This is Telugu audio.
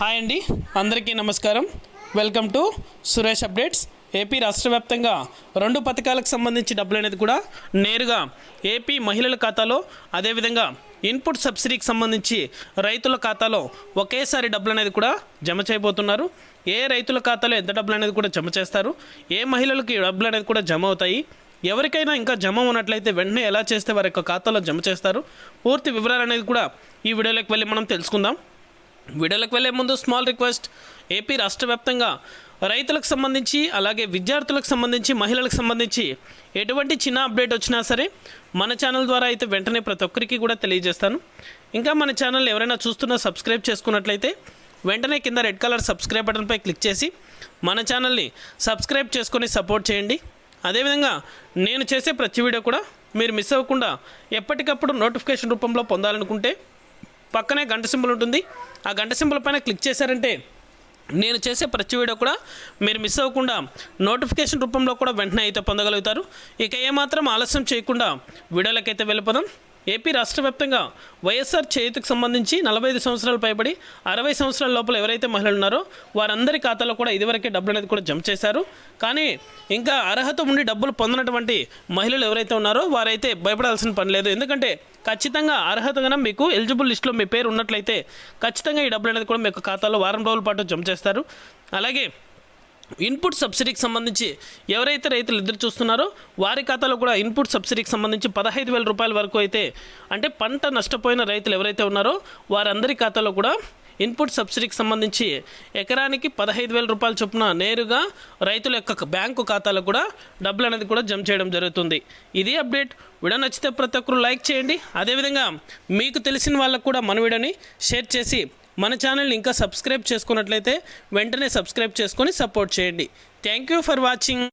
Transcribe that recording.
హాయ్ అండి అందరికీ నమస్కారం. Welcome to Suresh updates AP రాష్ట్ర వ్యాప్తంగా రెండు పథకాలకు సంబంధించి డబ్బులు అనేది కూడా నేరుగా ఏపీ మహిళల ఖాతాలో అదేవిధంగా ఇన్పుట్ సబ్సిడీకి సంబంధించి రైతుల ఖాతాలో ఒకేసారి డబ్బులు అనేది కూడా జమ చేయబోతున్నారు. ఏ రైతుల ఖాతాలో ఎంత డబ్బులు అనేది కూడా జమ చేస్తారు? ఏ మహిళలకి డబ్బులు అనేది కూడా జమ అవుతాయి? ఎవరికైనా ఇంకా జమ ఉన్నట్లయితే వెంటనే ఎలా చేస్తే వారి యొక్క ఖాతాలో జమ చేస్తారు? పూర్తి వివరాలు అనేది కూడా ఈ వీడియోలోకి వెళ్ళి మనం తెలుసుకుందాం. వీడియోలకు వెళ్ళే ముందు స్మాల్ రిక్వెస్ట్. ఏపీ రాష్ట్ర వ్యాప్తంగా రైతులకు సంబంధించి అలాగే విద్యార్థులకు సంబంధించి మహిళలకు సంబంధించి ఎటువంటి చిన్న అప్డేట్ వచ్చినా సరే మన ఛానల్ ద్వారా అయితే వెంటనే ప్రతి ఒక్కరికి కూడా తెలియజేస్తాను. ఇంకా మన ఛానల్ ఎవరైనా చూస్తున్నా సబ్స్క్రైబ్ చేసుకున్నట్లయితే వెంటనే కింద రెడ్ కలర్ సబ్స్క్రైబ్ బటన్పై క్లిక్ చేసి మన ఛానల్ని సబ్స్క్రైబ్ చేసుకొని సపోర్ట్ చేయండి. అదేవిధంగా నేను చేసే ప్రతి వీడియో కూడా మీరు మిస్ అవ్వకుండా ఎప్పటికప్పుడు నోటిఫికేషన్ రూపంలో పొందాలనుకుంటే పక్కనే గంట సింబల్ ఉంటుంది. ఆ గంట సింబల్ పైన క్లిక్ చేశారంటే నేను చేసే ప్రతి వీడియో కూడా మీరు మిస్ అవ్వకుండా నోటిఫికేషన్ రూపంలో కూడా వెంటనే అయితే పొందగలుగుతారు. ఇక ఏమాత్రం ఆలస్యం చేయకుండా వీడియోలకైతే వెళ్ళిపోదాం. ఏపీ రాష్ట్ర వ్యాప్తంగా వైఎస్ఆర్ చేతికి సంబంధించి నలభై ఐదు సంవత్సరాలు పైబడి అరవై సంవత్సరాల లోపల ఎవరైతే మహిళలు ఉన్నారో వారందరి ఖాతాలో కూడా ఇదివరకే డబ్బులు అనేది కూడా జమ చేశారు. కానీ ఇంకా అర్హత ఉండి డబ్బులు పొందినటువంటి మహిళలు ఎవరైతే ఉన్నారో వారైతే భయపడాల్సిన పని లేదు. ఎందుకంటే ఖచ్చితంగా అర్హతగా మీకు ఎలిజిబుల్ లిస్ట్లో మీ పేరు ఉన్నట్లయితే ఖచ్చితంగా ఈ డబ్బులు అనేది కూడా మీకు ఖాతాలో వారం రోజుల పాటు జమ చేస్తారు. అలాగే ఇన్పుట్ సబ్సిడీకి సంబంధించి ఎవరైతే రైతులు ఎదురు చూస్తున్నారో వారి ఖాతాలో కూడా ఇన్పుట్ సబ్సిడీకి సంబంధించి పదహైదు వేల రూపాయల వరకు అయితే అంటే పంట నష్టపోయిన రైతులు ఎవరైతే ఉన్నారో వారందరి ఖాతాలో కూడా ఇన్పుట్ సబ్సిడీకి సంబంధించి ఎకరానికి పదహైదు వేల రూపాయల చొప్పున నేరుగా రైతుల యొక్క బ్యాంకు ఖాతాలో కూడా డబ్బులు అనేది కూడా జమ చేయడం జరుగుతుంది. ఇది అప్డేట్. వీడియో నచ్చితే ప్రతి ఒక్కరు లైక్ చేయండి. అదేవిధంగా మీకు తెలిసిన వాళ్ళకు కూడా మన వీడియోని షేర్ చేసి మన ఛానల్ని ఇంకా సబ్స్క్రైబ్ చేసుకున్నట్లయితే వెంటనే సబ్స్క్రైబ్ చేసుకొని సపోర్ట్ చేయండి. Thank you for watching